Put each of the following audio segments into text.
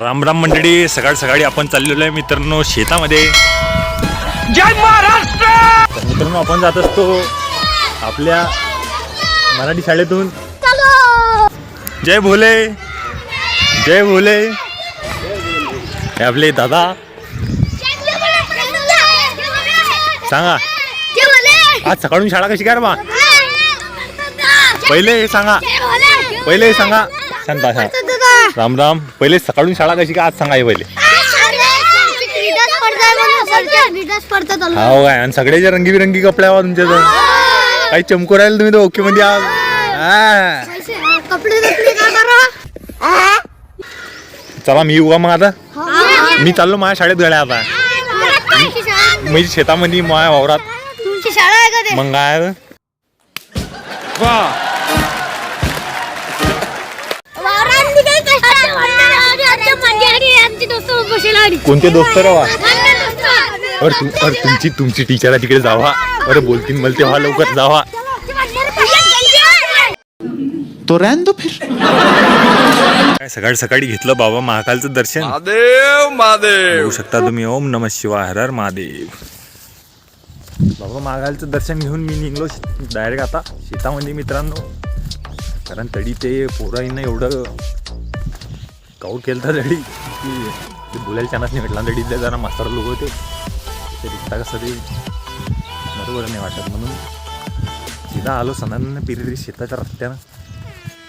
राम राम मंडळी सकाळ सकाळी आपण चाललेलो आहे मित्रांनो शेतामध्ये. जय महाराष्ट्र! तर मित्रांनो आपण जात असतो आपल्या मराठी शाळेतून. जय भोले! जय भोले! हे आपले दादा. सांगा. आज सकाळून शाळा कशी काय रे बा? पहिले हे सांगा. पहिले हे सांगा. शांता शांत राम राम. पहिले सकाळून शाळा कशी काय आज सांगा हे पहिले? हो काय आणि सगळ्याचे रंगीबिरंगी कपडे आवा तुमच्या जवळ काही चमकू राहिले तुम्ही तर ओके मध्ये आज? हा. कपडे कपडे का करा चला मी येऊ का मग आता. मी चाललो माझ्या शाळेत गड्या आता. मी शेतामध्ये माझ्या वावरात. तुमची शाळा आहे का ते? मग काय? वा. कोणते दोस्त रे वा आमचे दोस्त. अरे तुम अरे तुमची तुमची टीचर आहे तिकडे जावा. अरे बोलतील मला तेव्हा लवकर जावा. तो रहने दो फिर। काय सकाळी सकाळी घेतलं बाबा महाकालचं दर्शन? महादेव महादेव. बघू शकता तुम्ही ओम नम शिवाय हर हर महादेव. बाबा महाकालचं दर्शन घेऊन मी निघलो डायरेक्ट आता शेतामध्ये मित्रांनो. कारण तडी ते पोरांना एवढं काऊट केलं तर की ते बोलायला चान्स नाही भेटला. तडीतले जरा मास्तर लोक होते. ते दिसता कसं ते बरोबर नाही वाटत. म्हणून सीधा आलो सणांना पिरिरी शेताच्या रस्त्यानं.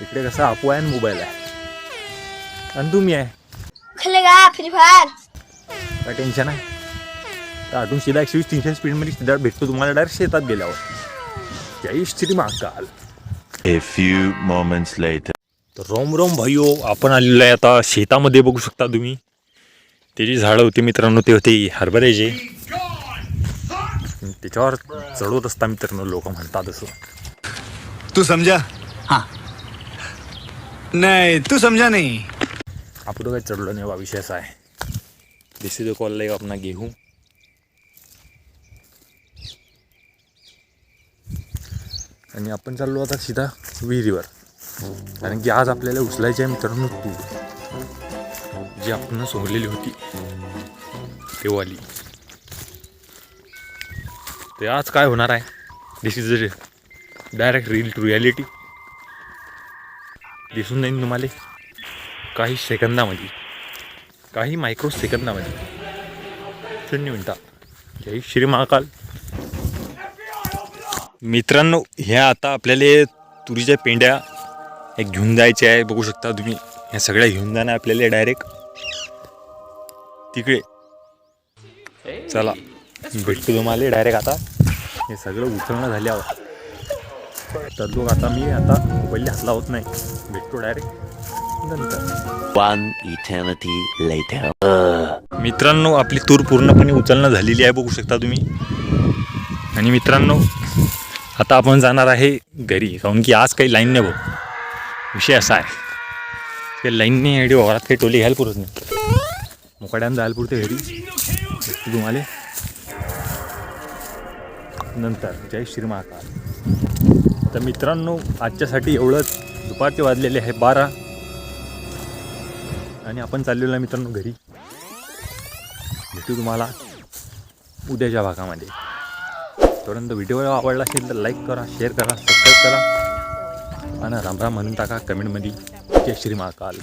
इकडे कसं आपू आहे आणि मोबाईल आहे. आणि तुम्ही आहे. खेलेगा फ्री. फायर काय टेन्शन आहे? तर आठून सीधा एकशे वीस तीनशे स्पीडमध्ये सीधा भेटतो तुम्हाला डायरेक्ट शेतात गेल्यावर. जय Shri Mahakal. A few moments later. तर रोम रोम भाईओ आपण आलेलो आहे आता शेतामध्ये बघू शकता तुम्ही. ते जी झाडं होती मित्रांनो ते होते हरभऱ्याचे. त्याच्यावर चढवत असता मित्रांनो लोक म्हणतात असं. तू समझा हाँ. नहीं तू समझा नहीं. आपण काही चढलो नाही बा विषय असा आहे. दिस इज कॉल लाईक आपला गेहू आणि आपण चाललो आता सीधा विहिरीवर. कारण की आज आपल्याला उचलायची आहे मित्रांनो तूर जी आपण सोडलेली होती. तेवाली ते आज काय होणार आहे? This is direct reel to reality दिसून जाईल तुम्हाला. काही सेकंदामध्ये. काही मायक्रो सेकंदामध्ये. शून्य मिनटा. जय श्री महाकाल. मित्रांनो ह्या आता आपल्याला तुरीच्या पेंड्या एक घेऊन जायच्या आहे बघू शकता तुम्ही. ह्या सगळ्या घेऊन जाणं आपल्याला डायरेक्ट तिकडे. चला भेटतो तुम्हाला डायरेक्ट आता. हे सगळं उचलणं झाल्यावर तर लोक आता मी आता मोबाईल हात लावत नाही. भेटतो डायरेक्ट. मित्रांनो आपली तूर पूर्णपणे उचलणं झालेली आहे बघू शकता तुम्ही. आणि मित्रांनो आता आपण जाणार आहे घरी. काऊन की आज काही लाईन नाही भाऊ विषय असा आहे. ते लाईनने एवढी वावरात काही टोली घ्यायला पुरत नाही. मोकड्यानं जायला पुरते घरी. भेटतो तुम्हाला. नंतर जय श्री महाकाल. तर मित्रांनो आजच्यासाठी एवढंच दुपारचे वाजलेले आहे बारा. आणि आपण चाललेलो आहे मित्रांनो घरी. भेटू तुम्हाला उद्याच्या भागामध्ये. तोपर्यंत व्हिडिओ आवडला असेल तर लाईक करा शेअर करा सबस्क्राईब करा. आणि रामराम म्हणून टाका कमेंटमध्ये. जय श्री महाकाल.